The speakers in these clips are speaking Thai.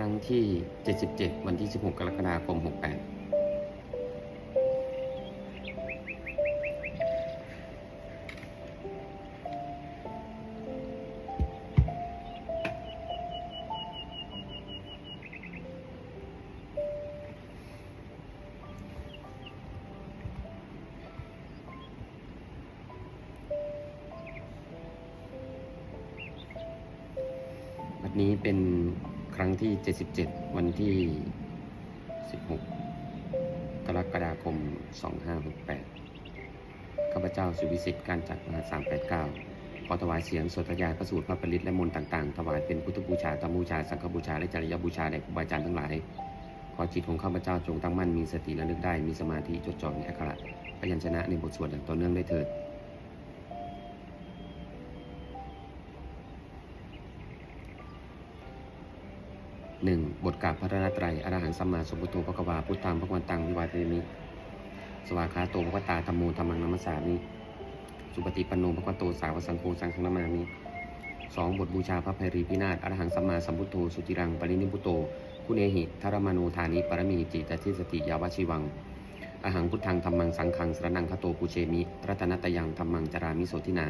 รั้งที่ 77 วันที่ 16 กรกฎาคม 68 777 วันที่ 16 กรกฎาคม 2568 ข้าพเจ้าสุวิสิทธิ์การจักรมหา389 ขอถวายเสียงสดพระยายพระสูตรพระปริตและมนต์ต่างๆ ถวายเป็นพุทธบูชาธรมบูชา สังฆบูชา และจริยบูชาแด่ครูบาอาจารย์ทั้งหลาย ขอจิตของข้าพเจ้าจงตั้งมั่นมีสติระลึกได้ มีสมาธิจดจ่อในอักขระพยัญชนะในบทสวดอย่างต่อเนื่องได้เถิด หนึ่งบทกราบพระรัตนตรัยอรหังสัมมาสัมพุทโธพระกวาพุทธังพระวันตังวิวาเทมิ สวากขาโตพระวตาธรรมโมธรรมังนัมสามิสุปฏิปันโนพระวโตสาวสังโฆสังฆนามามิสองบทบูชาพระภัยรีพินาศอรหังสัมมาสัมพุทโธสุติรังปรินิพุโตคุเนหิธารมโนธานิปรมีจิตติสติยาวชิวังอหังพุทธังธรรมังสังฆังสระนังคโตปุเชมิรัตนตยังธรรมังจารามิโสทินา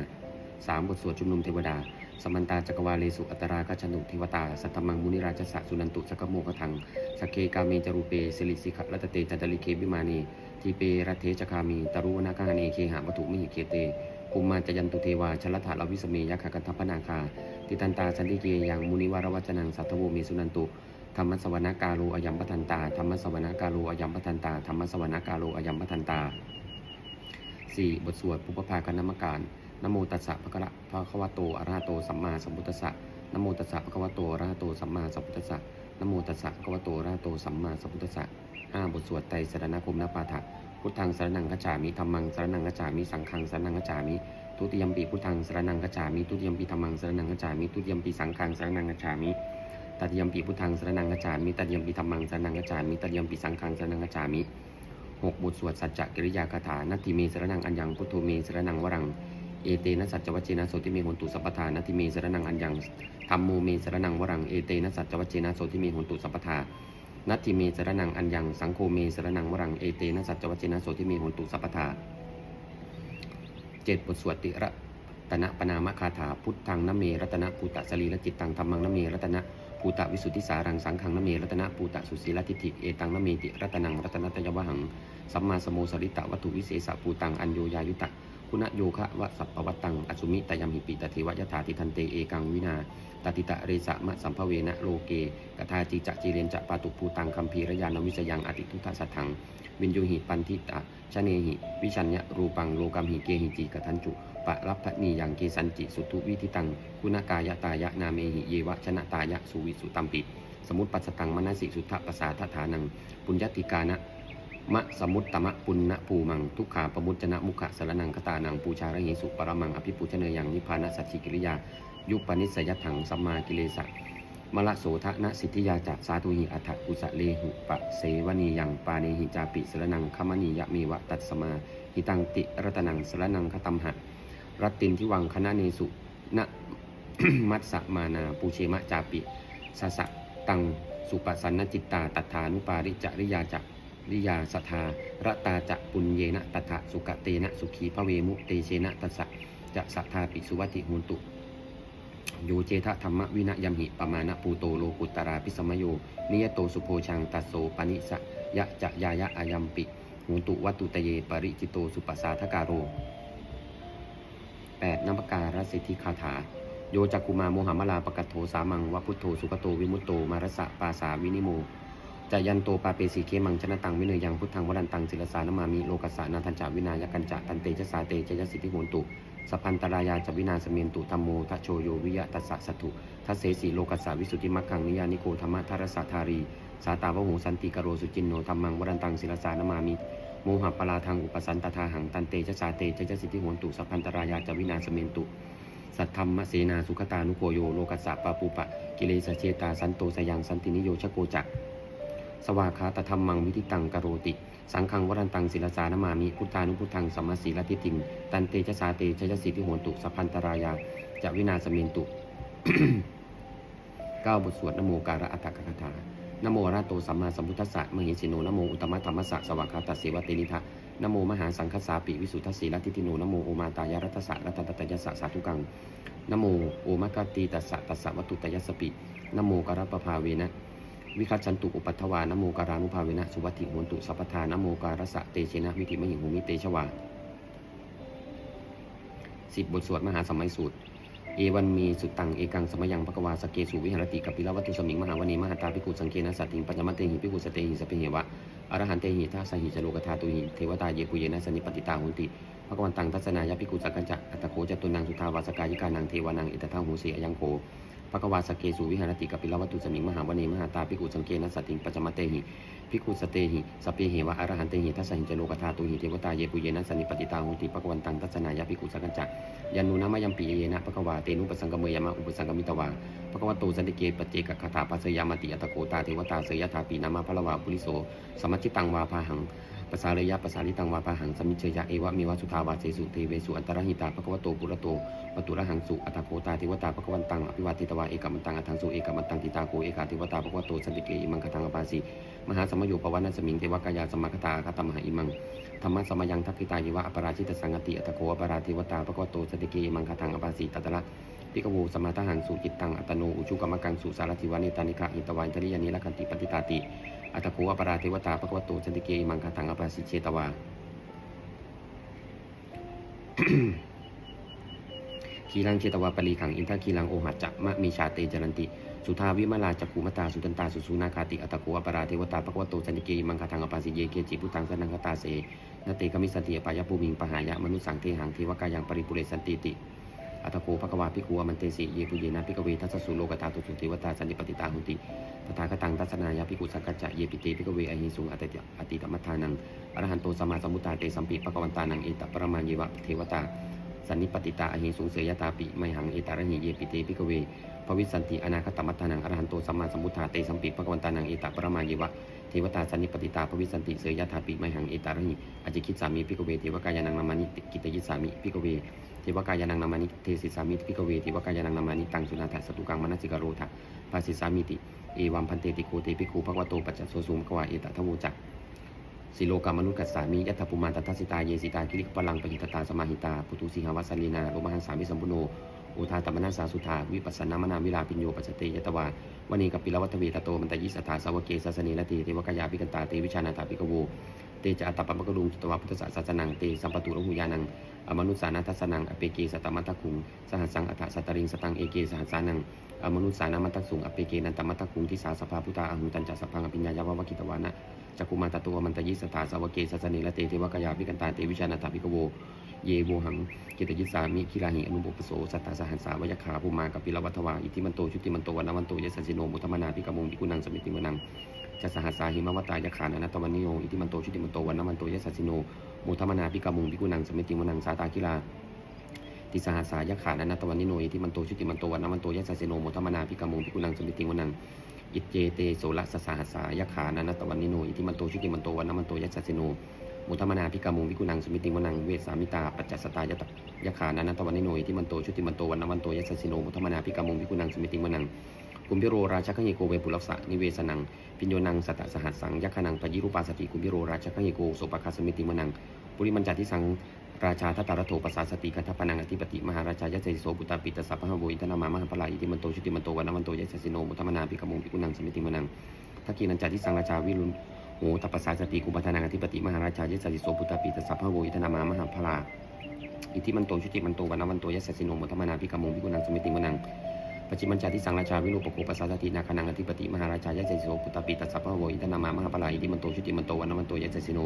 สามบทสวดชุมนุมเทวดา สมันตาจักรวาเลสุอัตรากัจฉนุเทวตา สัตตมังมุนิราชสะสุนันตุสกโมกทังสกเคกาเมจรูเปสิลิสิขรัตเตจันตลิเควิมานีทีเปรัตเทจคามีตรุวนาคาเนเคหาวัตุมิหิเคเตภูมิมาจยันตุเทวาชลถาลวิสเมยะขกันทพพนาคาติตันตาสันติเกยังมุนิวารวัจนังสัตตโวเมสุนันตุธรรมสวนาการโลอยัมปทันตาธรรมสวนาการโลอยัมปทันตาธรรมสวนาการโลอยัมปทันตาสี่บทสวดปุพพาคณมการ นโมตัสสะภะคะระภะคะวะโตอะระหะโตสัมมาสัมพุทธัสสะนโมตัสสะภะคะวะโตอะระหะโตสัมมาสัมพุทธัสสะนโมตัสสะภะคะวะโตอะระหะโตสัมมาสัมพุทธัสสะห้าบทสวดไตรสรณคมนปาฐะพุทธังสรนังกัจฉามิธัมมังสรนังกัจฉามิสังฆังสรนังกัจฉามิทุติยมปีพุทธังสรนังกัจฉามิทุติยมปีธัมมังสรนังกัจฉามิทุติยมปีสังฆังสรนังกัจฉามิตติยมปีพุทธังสรนังกัจฉามิตติยมปีธัมมังสรนังกัจฉามิตติยมปีสังฆังสรนังกัจฉามิหกบทสวดสัจจกิริยาคาถานัตถิเมสรนังอัญญังพุทโธเมสรนังวรัง เอเตนะสัจจวัจเจนะโสติเมหนตุสัพพทานาทิเมสรนังอัญญังธรรมโมเมสรนังวรังเอเตนะสัจจวัจเจนะโสติเมหนตุสัพพทานาทิเมสรนังอัญญังสังโฆเมสรนังวรังเอเตนะสัจจวัจเจนะโสติเมหนตุสัพพทาเจ็ดบทสวดติระตนะปนามคาถาพุทธังนเมรัตนะภูตะสลีละจิตตังธรรมังนเมรัตนะภูตะวิสุทธิสารังสังขังนเมรัตนะภูตะสุสีลทิฏฐิเอตังนเมติรัตนังรัตนตยวหังสัมมาสโมสริตะวัตถุวิเศษภูตังอัญโยยายุตะ คุณโยคะวะสัพพวัตตังอสุมิตยมหิปิตติวะยถาติทันเตเอกังวินาตติตะเรสะมะสัมภเวนะโลเกกทาจิจะจีเรนจะปาตุภูตังคัมภีรยานวิจยังอติทุตสัทธัง วินโยหิปันทิตะชะเนหิ วิชัญญะรูปังโลกัมหิเกหิจิกทันจุปะรับพนียังเกสันจิสุทุวิทิตัง คุณกายตายะนาเมหิเยวะชนะตายะสุวิสุตัมปิสมุตปัสตังมนสิสุทธปสาทฐานัง ปุญญติกานะ มะสมุตตมะปุณณภูมัง ทุกขาปมุจจนะมุขะสรนังคตานังปูชาระเหสุปรมังอภิปูชเนยังนิพพานะสัจจิกิริยา ยุปนิสยถังสัมมากิเลสะมละโสทะนะสิทธิยาจะสาธุหิอัฏฐกุสะเลหุปะเสวนียังปาเนหิจาปิสรนังคมณียะเมวะตัสมาหิตังติรัตนังสรนังคตัมหะรัตตินทิวังคณะเนสุนะมัสสะมานาปูเชมะจาปิสสะตังสุปสันนจิตตาตัฏฐานุปาริจริยาจัก ริยาสัทธาระตาจะปุญเยนะตถะสุกเตนะสุขีพระเวมุเตเชนะตัสสะจะสัทธาปิสุวัติหุนตุโยเจทะธรรมวินะยมหิปมาณปูโตโลกุตตราพิสมโย นิยโตสุโพชังตัสโสปนิสะยะจะยายะอายัมปิหุนตุวัตตุตเยปริจิโตสุปัสสาทกาโร 8. นัมปการสิทธิคาถา โยจักกุมาโมหมลาปกัตโทสามังวะพุทโธสุกโตวิมุตโตมารสะปาสาวินิโม จะยันโตปาเปสีเคมังชนะตังวิเนยังพุทธังวรันตังศิลสานมามิโลกัสานาทันจาวินายกันจะตันเตจสาเตจยสิทธิโหนตุสพันตรายาจวินาสเมนตุธรรมโมทะโชโยวิยะตัสสะสัตถุทัสเสสีโลกัสสาวิสุทธิมัคคังนิยานิโกธรรมทารสาธารี สาตาวโหสันติกโรสุจินโนธรรมังวรันตังศิลสานมามิโมหะปลาทังอุปสันตทาหังตันเตจสาเตจยสิทธิโหนตุสพันตรายาจวินาสเมนตุสัทธรรมเสนาสุขตานุโกโยโลกัสสะปาปูปะกิเลสเชตาสันโตสยังสันตินิโยชโกจัก สวากขาตธรรมังวิธิตังกโรติ สังฆังวรันตังศิลสานามามิพุทธานุพุทธังสัมมาสีลทิติงตันเตชะสาเตชะสิทธิโหนตุสัพพันตรายาจะวินาสเมนตุเก้าบทสวดนโมการะอัตตกถานโมระหะโตสัมมาสัมพุทธัสสะมหิสิโนนโมอุตมะธรรมสสะสวากาตัสเสวะเตนิทะนโมมหาสังคสาปิวิสุทธสีลทิติโนนโมโอมาตายารัตสะรัตตตยัสะสาธุกังนโมโอมะกตีตัสสะตัสสะวัตุตยสปินโมกะระปภาเวนะ วิคัตชันตุอุปัฏฐวานโมการานุภาเวนะสุวัติโหนตุสัพพทานโมการสะเตเชนะมิถิมหิหูมิเตชวาสิบบทสวดมหาสมัยสูตร เอวันมีสุตังเอกังสมยังภควาสเกสุวิหารติกัปปิลวัตุสมิงมหาวณีมหาตาภิกขุสังเกนะสัตติงปัญจมัตเตหิภิกขุสเตหิสเปหิวะอรหันเตหิทัสหิจโลกธาตุหิเทวตาเยปุเยนะสนิปติตาหุนติภควันตังทัศนายาภิกขุสักกัญจะอัตโขจตุนังสุทาวาสกายิกานังเทวานังอิตทังหูเสียยังโค ภควาสเกสุวิหารติกัปปิลวัตุสมิงมหาวณีมหาตาภิกุสังเกนะสัตติงปัจมเตหิภิกุสเตหิสเพเหวะอรหันเตหิทัสหิจโลกธาตุหิเทวตาเยปุเยนะสนิปติตาหุติภควันตังทัศนายาภิกุสักกัญจยันนุนามยัมปีเยนะภควาเตนุปสังกเมยมะอุปสังกมิตวาภควโตสันติเกปเจกคาถาปัสยามติอัตโกตาเทวตาเสยถาปีนามาพลวาปุริโสสมัจจิตังวาพาหัง ปสาเลยะปสาลิตังวาพาหังสมิเชยะเอวะเมวะสุทาวาเสสุเทเวสุอันตรหิตาภควโตปุระโตปตุระหังสุอัตโกตาเทวตาภควันตังอภิวาติตวาเอกมันตังอัทังสุเอกมันตังติตาโกเอกาเทวตาภควโตสันติเกอิมังคตังอปาสิมหาสมโยปวันะสมิงเทวกายาสมคตาคตมหาอิมังธรรมะสมยังทักขิตายวะอปราชิตสังกติอัตโกอปราเทวตาปะกวโตสันติเกมังคทังอปาสีตัตระ พิกวูสมาทหังสุจิตตังอัตโนอุชุกรรมกังสุสารทิวานิตานิกะหิตวายตริยานิละคันติปฏิตาติอัตโกอปราเทวตาปะกวโตสติเกมังคทังอปาสิเชตวาคีลังเชตวาปรีขังอินทคีลังโอหัจจะมะมีชาเตจรันติ สุทาวิมาลาจักขุมตาสุตันตาสุสุนาคาติอัตโกอปราเทวตาปะกวโตสันติเกมังคทังอปาสิเยเกจิพุตังสนังคตาเสนเตกมิสันติปายภูมิงปหายะมนุสังเทหังเทวกายังปริปุเรสันติติ อัตโกภควาภิกขุวมันเตสิเยปุเยนะภิกเวทัสสุโลกตาตุสุเทวตาสันติปติตาหุติตถาคตังทัศนายาภิกุสังกัจจะเยปิเตภิกเวอหิสุงอติอติตมัทานังอรหันโตสมาสัมพุทธาเตสัมปิภควันตานังเอตปรมาเยวะเทวตาสันนิปติตาอหิสุงเสยตาปิไมหังเอตาระหิเยปิเตภิกเวภวิสันติอนาคตมัทานังอรหันโตสัมมาสัมพุทธาเตสัมปิภควันตานังเอตปรมาเยวะเทวตาสันนิปติตาภวิสันติเสยตาปิไมหังเอตาระหิอจิคิดสามีภิกเวเทวกายานังนามานิกิตยิสามิภิกเว ทวกายานังนามานิเทสิสามิพิกเวเทวกายานังนามานิตังสุนาถสตุกังมนัสสิกโรธาภาสิสามิติเอวัมพันเตติโกเตปิคูภควโตปัจจโสสุมกวาเอตทวูจักสิโลกามนุกัสสามิยัตถปุมาตทัสิตาเยสิตาคิริกพลังปยิตตาสมาหิตาปุตุสิหาวัสลีนาโรมหังสามิสัมปุโนอุทาตมนาสาสุธาวิปัสสนามนาวิลาปิญโยปัจเตยตวาวันนี้กับปิลวัตเวตโตมันตยิสถาสาวเกสัสเนละเตเทวกายาปิกันตาเตวิชานาตาปิกโว เตจะอัตตปะมะกะลุงจุตวาพุทธศาสนังเตสัมปตุระหุยานังอมนุษสานาทัสนังอเปเกสตมัตตคุงสหัสังอัฏฐสัตตริงสตังเอเกสหัสานังอมนุษสานามัตสุงอเปเกนันตมัตตคุงทิสาสภาพุทธาอหุตันจัสสพังอภิญญายาวะวกิตวานะจักุมาตตัวมันตยิสตาสาวเกสัสเนละเตเทวกายาภิกันตาเตวิชานาตาภิกโวเยโวหังกิตยิสามิคิลาหิอนุบุปโสสัตตาสหัสสาวยขาภูมากับปิลวัตวาอิทิมันโตชุติมันโตวันวันโตยสัสสิโนมุตมนาภิกมงภิกุนังสมิติมนัง จะสหัสสาหิมวตายขานอนัตตวันนิโยอิทิมันโตชุติมันโตวันนวันโตยะสัสิโนมุทมนาภิกามุงภิกุนังสมิติมนังสาตาคิลาติสหัสสายขานันตวันนิโนยที่มันโตชุติมันโตวันนมันโตยัสสะเสโนโมทมนาพิกามุงพิกุนังสมิติวนังอิเจเตโสละสสหัสสายขานันตวันนิโนยที่มันโตชุติมันโตวันนมันโตยัสสะเสโนโมทมนาพิกามุงพิกุนังสมิติวนังเวสามิตาปัจจสตายตยะขานันตวันนิโนยที่มันโตชุติมันโตวันนมันโตยัสสะเสโนโมทมนาพิกามุงพิกุนังสมิติวนัง กุมพิโรราชกังเยโกเวปุลสะนิเวสนังปิญโยนังสัตตสหัสสังยักขนังปยิรูปาสติกุมพิโรราชกังเยโกโสปะคาสมิติวนังปุริมันจาทิสังราชาทัตตารโถปัสสาสติกัทพนังอธิปติมหาราชายะเจโสปุตาปิตสัพพะโวอินทนามามหาพลาอิติมันโตชุติมันโตวันมันโตยะสสิโนมุทมนาภิกมุงภิกุนังสมิติมนังทักกีนันจาทิสังราชาวิรุณโหตปปสสาสติกุปัฏนังอธิปติมหาราชายะเจโสปุตาปิตสัพพะโวอินทนามามหาพลาอิติมันโตชุติมันโตวันมันโตยะสสิโนมุทมนาภิกมุงภิกุนังสมิติมนัง ปจิมัญจาทิสังราชาวิรุปโกปัสาสตินาคานังอธิปติมหาราชายะเจโสปุตตปิตัสัพพะโวอิทนามามหาพลาอิติมันโตชุติมันโตวันมันโตยะสสิโน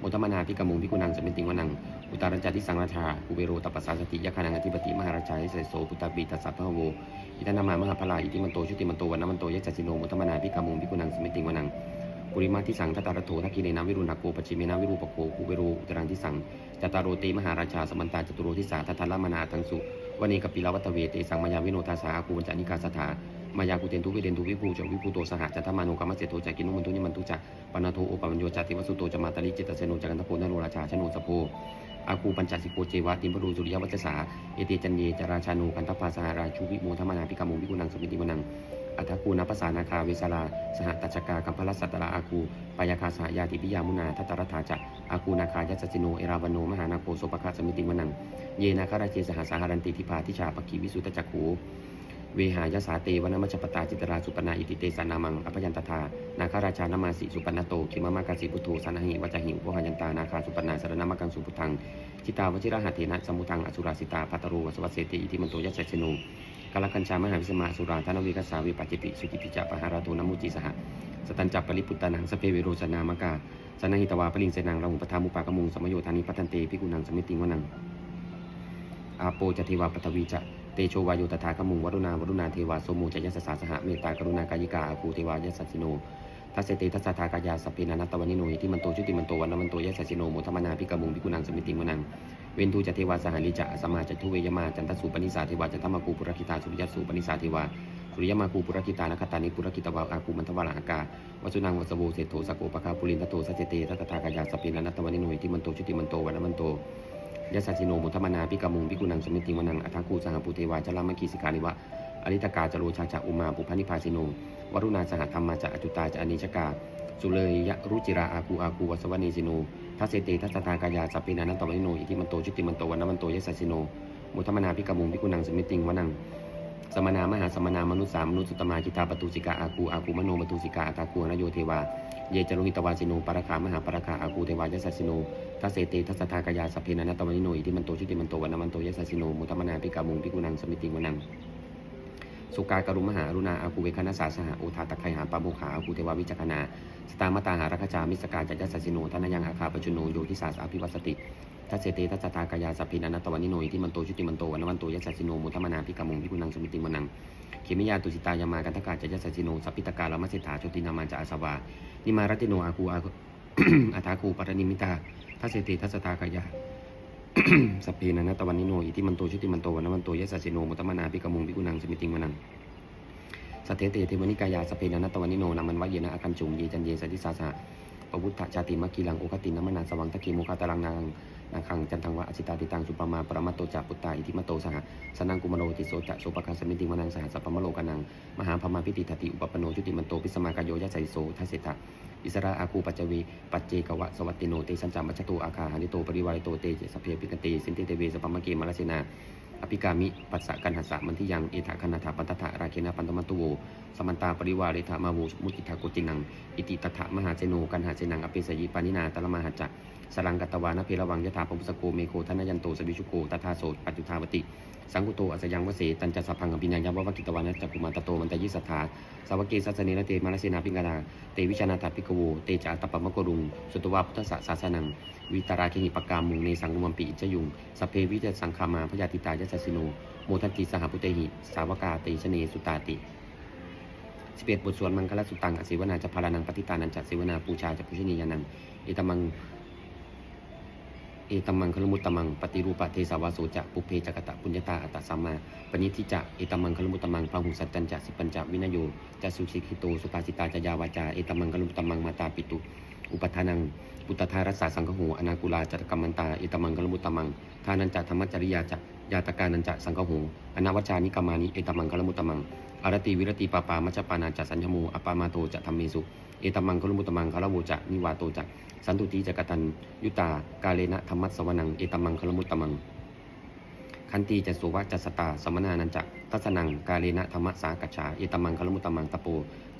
โมทมนาพิกมุงพิกุนังสมิติวนังอุตารัญจาทิสังราชาอุเบโรตปัสสาสติยะคานังอธิปติมหาราชายะเสโสปุตตปีตัสสะพะโวอิตานามามหาพลาอิติมันโตชุติมันโตวันมันโตยะเจสิโนโมทมนาพิกมุงพิกุนังสมิติวนังปุริมาทิสังทัตตารโททักกิเนนาวิรุณโกปจิเมนาวิรูปโกอุเบโรอุตรังทิสังจตารโรเตมหาราชาสมันตาจตุโรทิสาทัตตลมนาทังสุ วันนี้กับปิลวัตเวเตสังมายาวิโนทาสาอากูวัญจานิกาสถามายากุเตนทุวิเดนทุวิภูจวิภูโตสหจัตตมานุกรรมเสโตจากินุมันทุนิมันทุจักปนาโทโอปัญโยจติวัสุโตจมาตลิจิตเสโนจักันทโพนโรราชาชนุสโพอาคูปัญจสิโกเจวะติมปรูสุริยวัจสาเอเตจันเยจราชานูกันทภาสหราชูวิโมธรรมนาพิกามุวิกุนังสมิติมนัง อัฏฐคูนัปสานาคาเวสลา สหตัชกากัมพลสัตตระอาคูปายาคาสหยาติปิยามุนาทัตตรถาจะอาคูนาคายัสสิโน เอราวันโน มหานาโคโสปคะสมิติมนัง เยนาคาราเจสหสาหารันติทิพาทิชาปกีวิสุตจักขูเวหายสาเตวนมัชปตาจิตราสุปนาอิติเตสานามังอภยันตถานาคาราชานามาสิสุปนโตคิมามากาสิพุทโธสานหิวัจหิวโพหยันตานาคาสุปนาสารนามักังสุพุทังจิตาวชิระหเถนะสมุทังอสุราสิตาปัตตรูวสวัสเสติอิติมันโตยัสสชิโน กาลกัญชามหาวิสมาสุราธนวิกัสาวิปัจจิติสุกิติจาปหาราโตนมุจิสหสตันจับปริปุตตานังสเปเวโรสนามกาสนหิตวาปริงเสนังราหุปทามุปากมุงสมโยธานิปัตันเตพิกุนังสมิติงวนังอาโปจเทวาปทวีจะเตโชวายุตถาคมุงวรุณาวรุณาเทวาโสมูจยัสสาสหเมตตากรุณากายิกาอาคูเทวายัสสสิโน ทัสเติทัสสะทากายาสพเพนานัตตวันิโนหิที่มันโตชุติมันโตวันนมันโตยัสสสิโนโมทมนาพิกามุงพิกุนังสมิติงวนังเวนทูจะเทวาสหลิจะสมาจะทุเวยมาจันทสุปนิสาเทวาจะธรรมกูปุรคิตาสุริยสุปนิสาเทวาสุริยมากูปุรคิตานคตานิปุรคิตวาอาคูมันทวาลาหกาวสุนังวสโวเศโธสโกปะคาปุรินทโตสัจเตทัตถากายาสพเพนานัตตวันิโนหิที่มันโตชุติมันโตวันนมันโตยะสัจจิโนมุทมนาพิกามุงพิกุนังสมิติวนังอัฏฐกูสหปุเทวาจลามกีสิกานิวะอริตกาจโรชาจะอุมาปุพานิพาสิโน วรุณาสหธรรมาจะอจุตาจะอนิชกา สุเลยยะรุจิราอากูอากูวัสวเนสิโนทัสเตทัสสตากายาสัพเพนานันตวนิโนอิทิมันโตชุติมันโตวันนมันโตยะสัจิโนมุทมนาพิกามุงพิกุนังสมิติงวนังสมนามหาสมนามนุษย์สามมนุษย์สุตมาจิตาปตุสิกาอากูอากูมโนปตุสิกาอัตากูนโยเทวาเยจโรหิตวาสิโนปรคามหาปรคาอากูเทวายะสัสิโนทัสเตทัสสทากายาสัพเพนันตวนิโนอิทิมันโตชุติมันโตวันนมันโตยะสัสิโนมุตมนาพิกามุงพิกุนังสมิติวนัง สุกากรุมหารุณาอากูเวคณสาสหะโอทาตะไคหาปาโมขาอากูเทวาวิจักนาสตามตาหารัคจามิสกาจัจจสัสสิโนทนายังอาคาปจุโนโยทิสาสอภิวัสติทัสเสเตทัสสทากายาสัพเพนันตวันิโนอิทิมันโตชุติมันโตวันนมันโตยัสสิโนมุตมนาพิกามุงพิกุนังสมิติวนังเขมิยาตุสิตายามากันทกาจัจยสัสสิโนสัพพิตกาลมัสสิทาโชตินามาจาอาสวานิมารัติโนอากูอาอาทาคูปรณิมิตาทัสเสติทัสสตากายา สัพเพนันตวันนิโนอิทิมันโตชุติมันโตวันนมันโตยะสัสโนมุตมนาปิกมุงปิกุนังสมิติงวนังสัทเทเตเทวนิกายาสัพเพนันตวันนิโนนามันวะเยนะอาคันจุงเยจันเยสันติสาสะปวุฒชชาติมักกีลังโอคตินมนาสวังตะกีมุขตารังนางนาคังจันทังวะอสิตาติตังสุปมาปรมัตโตจาปุตตาอิทิมโตสหสนังกุมโรติโสจะโสปคัสมิติวนังสหสัพพมโลกานังมหาพมาพิติทติอุปปโนจุติมันโตพิสมากายโยยัสสิโสทัสสิตา อิสระอาคูปัจจวีปัจเจกวะสวัตติโนเตสัญจามัจจโตอาคาหานิโตปริวารโตเตสพเพปิกเตสินเตเตเวสปัมมะเกมารเสนาอภิกามิปัสสะกันหัสสะมันทิยังเอถาคณาถาปันตถะราเคนะปันตมัตุโวสมันตาปริวาเรธามาโวมุติทาโกตินัง อิติตถะมหาเจโนกันหาเจนังอเปสยิปานินาตละมหาจักสลังกัตวานเพระวังยถาปมุสโกเมโคทนยันโตสวิชุโกตถาโสปัจจุทาวติ สังกุโตอัสยังวเสตันจะสัพพังอภินัญญาวะวกิตวานะจักุมารตโตมันตยิสัทธาสาวกเกสัสเนนเตมาลเสนาพิงกาาเตวิชานาถาภิกขโวเตจาตปปมะกรุงสุตวาพุทธสสาสนังวิตาราเคหิปกามุงเนสังกุมัมปิอิจยุงสเพวิจสังคามาพยาติตายัสสิโนโมทันติสหพุเตหิสาวกาเตชเนสุตาติสิบเอ็ดบทสวดมังคลสุตังอสิวนาจะพารานังปฏิตานันจะสิวนาปูชาจะพุชนียานังเอตมัง เอตัมมังคลมุตตมังปฏิรูปะเทสาวาโสจะปุเพจกตะปุญญาตาอัตตสัมมาปณิทิจะเอตัมมังคลมุตตมังพหุสัจจันจะสิปัญจวินโยจะสุชิคิโตสุภาสิตาจยาวาจาเอตัมมังคลมุตตมังมาตาปิตุอุปทานังปุตตารัสสาสังคโหอนากุลาจัตกรรมันตาเอตัมมังคลมุตตมังทานันจะธรรมจริยาจะยาตกานันจะสังคโหอนาวจานิกามานิเอตัมมังคลมุตตมัง อารติวิรติปาปามัจจปานาจะสัญญโมอปามาโตจะธรรมเมสุ เอตัมังคลมุตตมังคารโวจะนิวาโตจะสันตุติจักตันยุตากาเลนะธรรมัสสวนังเอตัมังคลมุตตมัง คันตีจะสุวะจัสตาสมนานันจะทัสนังกาเลนะธรรมสากัจฉาเอตัมังคลมุตตมังตะโป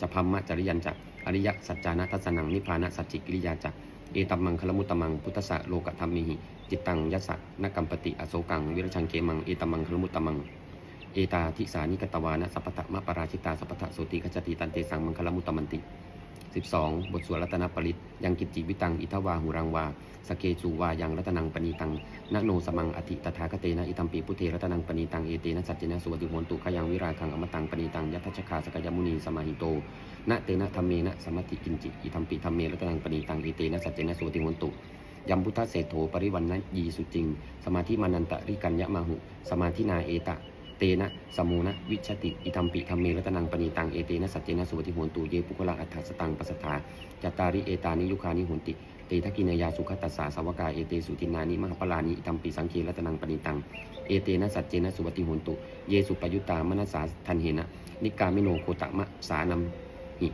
จะพัมมะจริยันจะอริยสัจจานะทัสนังนิพพานะสัจจิกิริยาจะเอตัมมังคลมุตตมังพุทธะโลกธรรมิหิจิตตังยัสสะนกัมปติอโศกังวิรชังเกมังเอตัมมังคลมุตตมัง เอตาทิสานิกตวานะสัพพะมะปราชิตาสัพพะโสติขจติตันเตสังมังคลมุตตมันติ 12 บทสวดรัตนปริตยังกิจจิวิตังอิทวาหุรังวาสเกจูวายังรัตนังปณีตังนโนสมังอธิตถาคเตนะอิตัมปีพุเทรัตนังปณีตังเอเตนะสัจเจนะสุวติโหนตุขยังวิราคังอมตังปณีตังยัตชคาสกยมุนีสมาหิโตนะเตนะธรรมเมนะสมัติกินจิอิตัมปีธรรมเมรัตนังปณีตังเอเตนะสัจเจนะสุวติโหนตุยัมพุทธเศโธปริวันนะยีสุจิง สมาธิมานันตริกัญญมาหุ สมาธินาเอตะ เตนะสมูนะ วิชติอิทัมปิธรรมเมรัตนังปณีตังเอเตนะสัจเจนะสุวติโหนตุเยปุคละอัฏฐสตังปัสสทาจัตตาริเอตานิยุคานิโหนติเตทักกินายาสุขตัสสาสาวกาเอเตสุตินานิมหาปลานิอิตัมปิสังเครัตนังปณิตังเอเตนะสัจเจนะสุปฏิโหนตุเยสุปยุตตามนัสสาทันเหนะนิกามิโนโคตมะสานัมหิ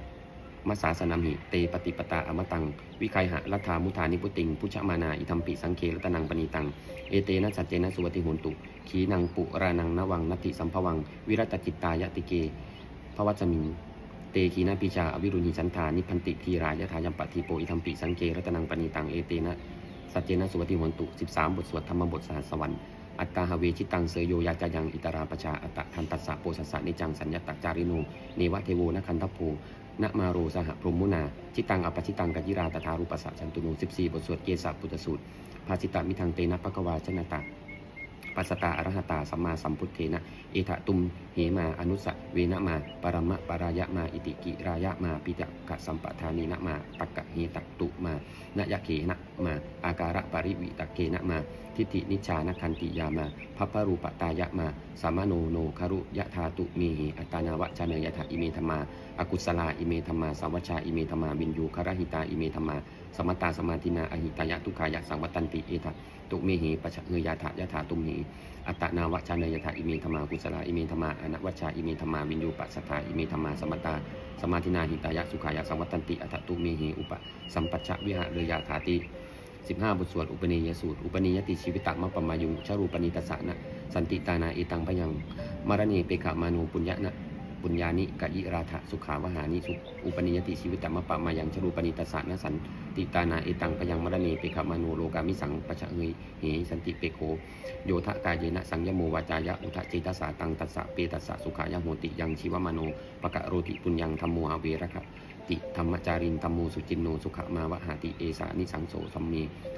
มัสสาสนัมหิเตปฏิปตาอมตัง วิคัยหะรัฐามุธานิพุติง พุชมานา อิทัมปิสังเครัตนังปณิตัง เอเตนะสัจเจนะสุปฏิโหนตุ ขีนังปุรานังนวังนัตติสัมภวัง วิรัตจิตตายติเกภวัจมิง เตขีนาปิชาอวิรุณีจันทานิพันติทีรายะทายัมปะทีโปอิทัมปิสังเกรัตนังปณิตัง เอเตนะสัจเจนะสุปฏิโหนตุ 13 บทสวดธรรมบทสหัสวรรค์อัตตาหเวชิตังเสยโยยาจายังอิตราปชาอัตตะทันตัสสะโปสัสสะนิจังสัญญาตักจาริโนเนวะเทโวนคันทัพโพ นะมาโรสหพรหมุนาชิตังอปชิตังกัจิราตถารุปัสสะชันตุโน14บทสวดเกสะพุทธสูตร ภาสิตามิทังเตนะปะกวาชนะตะปัสสตาอรหตาสัมมาสัมพุทเทนะ เอทะตุมเหมาอนุสะเวนะมาปรมะปรายะมา อิติกิรายะมา ปิจักะสัมปทานีนะมาตักกะเฮตะตุมานยะเขนะมา อาการะปริวิตะเกนะมา ทิฏฐินิชานคันติยามาพัพพรูปตายะมาสามโนโนคารุยะธาตุมีหิอัตานาวะชาเนยถาอิเมธมาอากุศลาอิเมธมาสัมวชาอิเมธมาบินยูคารหิตาอิเมธมาสมตตาสมาธินาอหิตายะทุกขายะสังวัตันติเอทะตุเมหิปะชะเงยยาถายะถาตุมหิ อัตนาวะชานยถาอิเมธรรมากุศลาอิเมธรรมาอนวัชชาอิเมธรรมาบินยูปัสสาอิเมธรรมาสมตตาสมาธินาหิตายะสุขายะสังวัตันติอัตตุเมหิอุปสัมปัชชะวิหะเรยาถาติ15บทสวดอุปนิยสูตร อุปนิยติชีวิตตมะปมายุชรูปนิตสสะนะสันติตานาเอตังพยังมารณีเปกามานูปุญญะนะปุญญานิกะยิราธะสุขาวหานิสุอุปนิยติชีวิตตมะปมายังชรูปนิตสสะนะสัน ติตานาเอตังพยังมรณีเปกามานูโลกามิสังปะชะเงยเหสันติเปโคโยทะกายเยนะสังยโมวาจายะอุทะเจตสาตังตัสสะเปตัสสะสุขายะโหติยังชีวมโนปะกะโรติปุญญังธรรมโมหเวระคะติธรรมจารินธรรมโมสุจินโนสุขมาวะหาติเอสานิสังโสสัมเม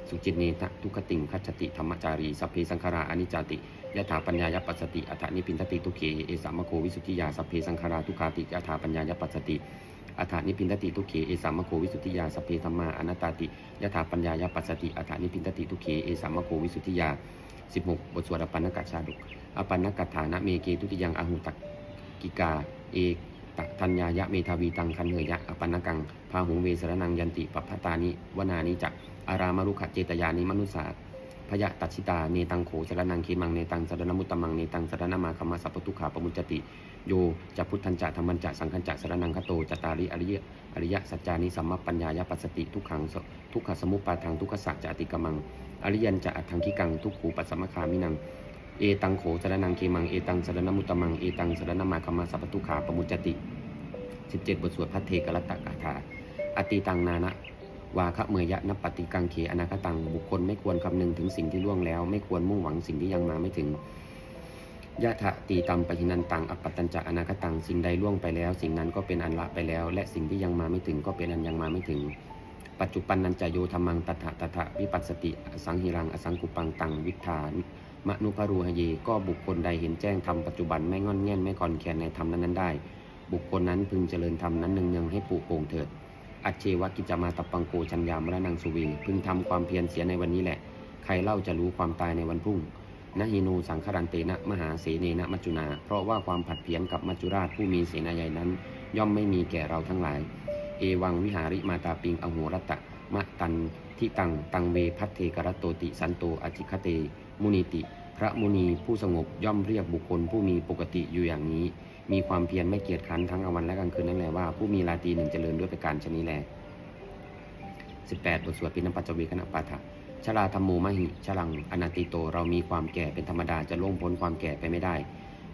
สุจินเนตะทุกขติงคัจติธรรมจารีสัพเพสังขาราอนิจจติยถาปัญญายปัสสติอัฏฐนิพินทติทุเขเอสามโควิสุทธิยาสัพเพสังขาราทุกขาติยถาปัญญายปัสสติ อัฏฐนิพินทติทุเขเอสามโควิสุทธิยาสัพเพธรรมาอนัตตาติยถาปัญญายปัสสติอัฏฐนิพินทติทุเขเอสามโควิสุทธิยา 16 บทสวดอปันนกชาดกอปันนกถานะเมเกทุติยังอหุตักกิกาเอกตักทัญญายะเมทาวีตังคันเหยะอปันนกังพาหุงเวสรนังยันติปัพพตานิวนานิจักอารามรุขเจตยานิมนุสา พยะตัชิตา เนตังโขสรนังเคมัง เนตังสรณมุตตมัง เนตังสรณมาคมมาสัพพทุขาปมุจติ โยจะพุทธันจะธรรมันจะสังคันจะสรนังคโตจตาริอริยอริยสัจจานิสัมมปัญญายปัสสติทุกขังทุกขสมุปปาทางทุกขสัจจะติกมัง อริยันจะอัตถังคิกังทุกขูปัสสมคามินัง เอตังโขสรนังเคมัง เอตังสรณมุตตมัง เอตังสรณมาคมมาสัพพทุขาปมุจติ 17 บทสวดพัทเทกรัตตกถาอติตังนานะ วาคะเมยะนปฏิกังเขอนาคตัง บุคคลไม่ควรคำนึงถึงสิ่งที่ล่วงแล้ว ไม่ควรมุ่งหวังสิ่งที่ยังมาไม่ถึงยะถะตีตัมปหินันตังอปปตัญจะอนาคตัง สิ่งใดล่วงไปแล้ว สิ่งนั้นก็เป็นอันละไปแล้ว และสิ่งที่ยังมาไม่ถึงก็เป็นอันยังมาไม่ถึง ปัจจุปันนันจะโยธรรมังตถะตถะวิปัสสติสังหิรังอสังกุปังตังวิธานมนุปรูหเยก็บุคคลใดเห็นแจ้งธรรมปัจจุบันไม่งอนแง่นไม่คอนแคนในธรรมนั้นๆได้ บุคคลนั้นพึงเจริญธรรมนั้นเนืองๆให้ปุโป่งเถิด อัจเชวกิจมาตปังโกชัญญามรนังสุวีพึงทำความเพียรเสียในวันนี้แหละ ใครเล่าจะรู้ความตายในวันพรุ่งนะฮินูสังครันเตนะมหาเสเนนะมัจจุนา เพราะว่าความผัดเพี้ยนกับมัจจุราชผู้มีเสนาใหญ่นั้น ย่อมไม่มีแก่เราทั้งหลาย เอวังวิหาริมาตาปิงอโหรตะมะตันทิตังตังเวพัทเทกรตโตติสันโตอธิคเต มุนิติ พระมุนีผู้สงบย่อมเรียกบุคคลผู้มีปกติอยู่อย่างนี้ มีความเพียรไม่เกียจคร้านทั้งกลางวันและกลางคืนนั่นแหละว่าผู้มีราตรีหนึ่งเจริญด้วยประการชนิดแล18บทสวดปิณปัจจเวคณะปาฐะชราธรรมโมมหิชลังอนันติโตเรามีความแก่เป็นธรรมดาจะล่วงพ้นความแก่ไปไม่ได้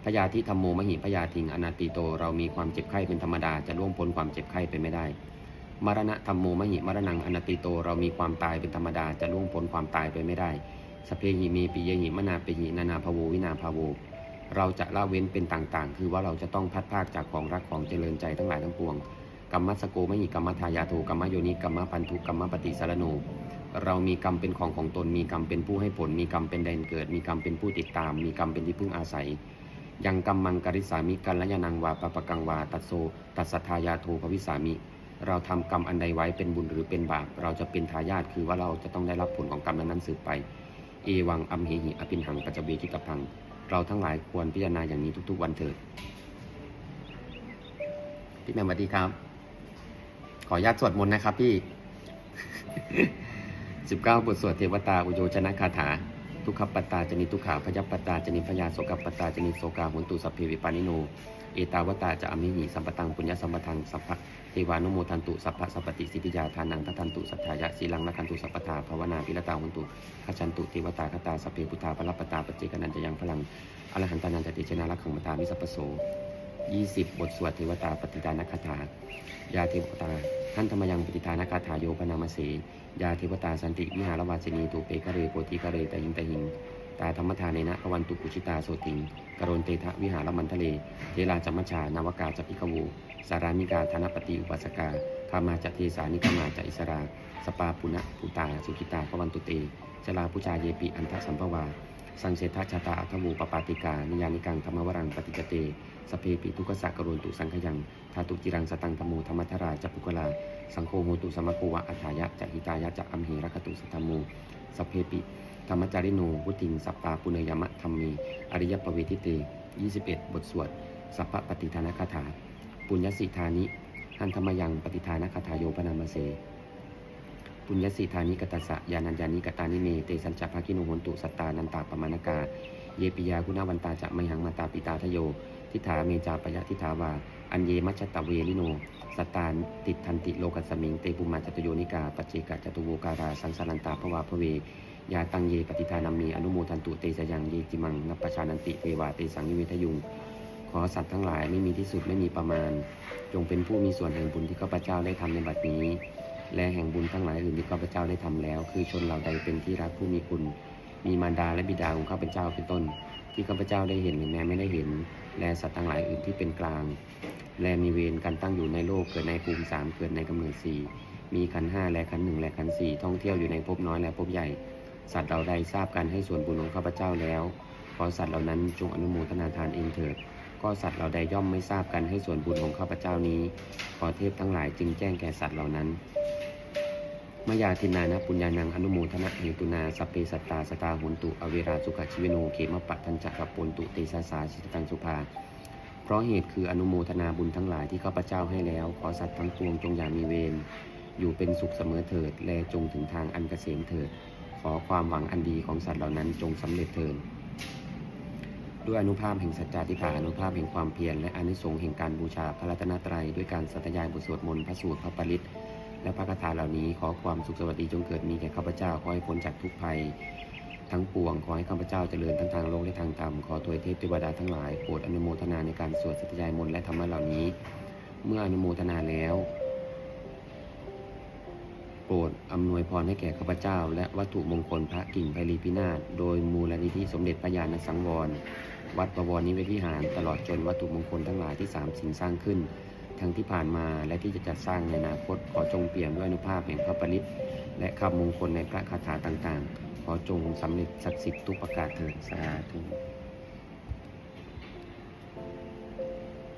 พยาธิธรรมโมมหิพยาทิงอนันติโตเรามีความเจ็บไข้เป็นธรรมดาจะล่วงพ้นความเจ็บไข้ไปไม่ได้ มรณะธรรมโมมหิมรณังอนันติโตเรามีความตายเป็นธรรมดาจะล่วงพ้นความตายไปไม่ได้สเพหิมีปิยหิมนาปิหินานาภโววินาภโว เราจะละเว้นเป็นต่างๆ คือว่าเราจะต้องพัดพรากจากของรักของเจริญใจทั้งหลายทั้งปวงกรรมสโกไมหิกรรมทายาโทกรรมโยนิกรรมพันธุกรรมปฏิสารโนเรามีกรรมเป็นของของตน มีกรรมเป็นผู้ให้ผล มีกรรมเป็นแดนเกิด มีกรรมเป็นผู้ติดตาม มีกรรมเป็นที่พึ่งอาศัย ยังกรรมมังกริสามิกัลยานังวาปะปะกังวา ตัสโซ ตัสสทายาโทภวิสามิ เราทำกรรมอันใดไว้เป็นบุญหรือเป็นบาป เราจะเป็นทายาทคือว่าเราจะต้องได้รับผลของกรรมนั้นสืบไป เอวังอัมเหหิอภินหังปัจจเวกิตพัง เราทั้งหลายควรพิจารณาอย่างนี้ทุก ๆ วันเถิดพี่แม่มสวัสดีครับ ขออนุญาตสวดมนต์นะครับพี่19บทสวดเทวตาอุโยชนะคาถา ทุกขปตาจนิทุกขาพยัปตาจนิพยาโสกปตตาจนิโสกาหุนตุสัพเพวิปานิโน เอตาวตาจะอมิหิสัมปตังปุญญสัมปทังสัพพะ เทวานุโมทันตุสัพพะสัพปติสิทธิยาทานังทัทันตุสัทธายะสีลังละคันตุสัพพทาภาวนาพิรตาหุนตุขจันตุเทวตาคตาสัพเพพุทธาพลัปตาปเจกนันจะยังพลังอรหันตานันจติชนะลักขังมตาวิสัพพโส20บทสวดเทวตาปฏิทานคาถายาเทวตาท่านธรรมยังปฏิทานคาถาโยปนามเสยาเทวตาสันติวิหารวาสินีตูเปกะเรโปติกะเรตหิงตหิง ตาธรรมทานเนนะพวันตุกุชิตาโสติงกรณเตทะวิหารมันทะเลเทราจัมมชานาวกาจัปิกวูสารามิกาธนปฏิอุปัสกาคามาจเทสานิกามาจะอิสรา สปาปุณะปุตาสุขิตาพวันตุเตชลาพุชาเยปิอันทสัมภวา สังเสทชาตาอัทวูปปาติกา นิยานิกังธรรมวรังปฏิจเต สเพปิทุกสักรุณตุสังขยังทาตุจิรังสตังธรมูธรรมทราจัปุกลา สังโฆโหตุสมะโควะอัฏฐายะจะหิตายะจะอัมเหรคตุสัทธมูสเพปิ ธรรมจาริโนวุติงสัปปาปุเนยมะธรรมี อริยปเวทิเต 21 บทสวด สัพพะปฏิทานคาถา ปุญญสิทานิหันธรรมยังปฏิทานคาถาโยปนามเส ปุญญสิทานิกตัสสะยานัญญานิกตานิเม เตสัญจภาคิโนโหนตุสัตตานันตาปมานกา เยปิยาคุณาวันตาจะไมหังมาตาปิตาทโย ทิฏฐาเมจาปยะทิฏฐาวา อันเยมัชตะเวลิโนสตานติดทันติโลกัสมิง เตปุมาจตุโยนิกา ปัจเจกจตุโวการา สังสารันตาภวาภเว ยาตังเยปฏิทานามีอนุโมทันตุเตสยังเยจิมังนัปปชานันติเทวาเตสังนิเวทยุง ขอสัตว์ทั้งหลายไม่มีที่สุดไม่มีประมาณ จงเป็นผู้มีส่วนแห่งบุญที่ข้าพเจ้าได้ทำในบัดนี้ และแห่งบุญทั้งหลายอื่นที่ข้าพเจ้าได้ทำแล้ว คือชนเหล่าใดเป็นที่รักผู้มีคุณ มีมารดาและบิดาของข้าพเจ้าเป็นต้น ที่ข้าพเจ้าได้เห็นหรือแม้ไม่ได้เห็น และสัตว์ทั้งหลายอื่นที่เป็นกลาง และมีเวรกันตั้งอยู่ในโลกเกิดในภูมิสามเกิดในกำเนิดสี่มีขันห้าและขันหนึ่งและขันสี่ท่องเที่ยวอยู่ในภพน้อยและภพใหญ่ สัตว์เราใดทราบการให้ส่วนบุญของข้าพเจ้าแล้ว ขอสัตว์เหล่านั้นจงอนุโมทนาทานเองเถิด ก็สัตว์เราใดย่อมไม่ทราบการให้ส่วนบุญของข้าพเจ้านี้ ขอเทพทั้งหลายจึงแจ้งแก่สัตว์เหล่านั้นมยาทินานะปุญญานังอนุโมทนะเหตุนาสพเพสัตตาสตาหุนตุอเวราสุขชิวิโนเขมปัตทัญจะกัปปนตุเตสาสาชิตตังสุภา เพราะเหตุคืออนุโมทนาบุญทั้งหลายที่ข้าพเจ้าให้แล้ว ขอสัตว์ทั้งปวงจงอย่ามีเวรอยู่เป็นสุขเสมอเถิด แลจงถึงทางอันเกษมเถิด ขอความหวังอันดีของสัตว์เหล่านั้นจงสำเร็จเถิดด้วยอนุภาพแห่งสัจจาธิฐานอนุภาพแห่งความเพียรและอนิสงส์แห่งการบูชาพระรัตนตรัยด้วยการสัตยายบทสวดมนต์พระสูตรพระปริตและพระคาถาเหล่านี้ขอความสุขสวัสดีจงเกิดมีแก่ข้าพเจ้าขอให้พ้นจากทุกภัย ทั้งปวงขอให้ข้าพเจ้าเจริญทั้งทางโลกและทางธรรมขอถวยเทพเทวดาทั้งหลายโปรดอนุโมทนาในการสวดสัตยายมนต์และธรรมะเหล่านี้ เมื่ออนุโมทนาแล้ว รดอำนวยพรให้แก่ข้าพเจ้า และวัตถุมงคลพระกิ่งไพรีพินาศโดยมูลนิธิสมเด็จพระญาณสังวร วัดประวรนิเวศวิหาร ตลอดจนวัตถุมงคลทั้งหลายที่สามสิ่งสร้างขึ้น ทั้งที่ผ่านมาและที่จะจัดสร้างในอนาคตขอจงเปี่ยมด้วยอนุภาพแห่งพระปริตและคำมงคลในพระคาถาต่างๆ ขอจงสำเร็จศักดิ์สิทธิ์ทุกประการเถิดสาธุ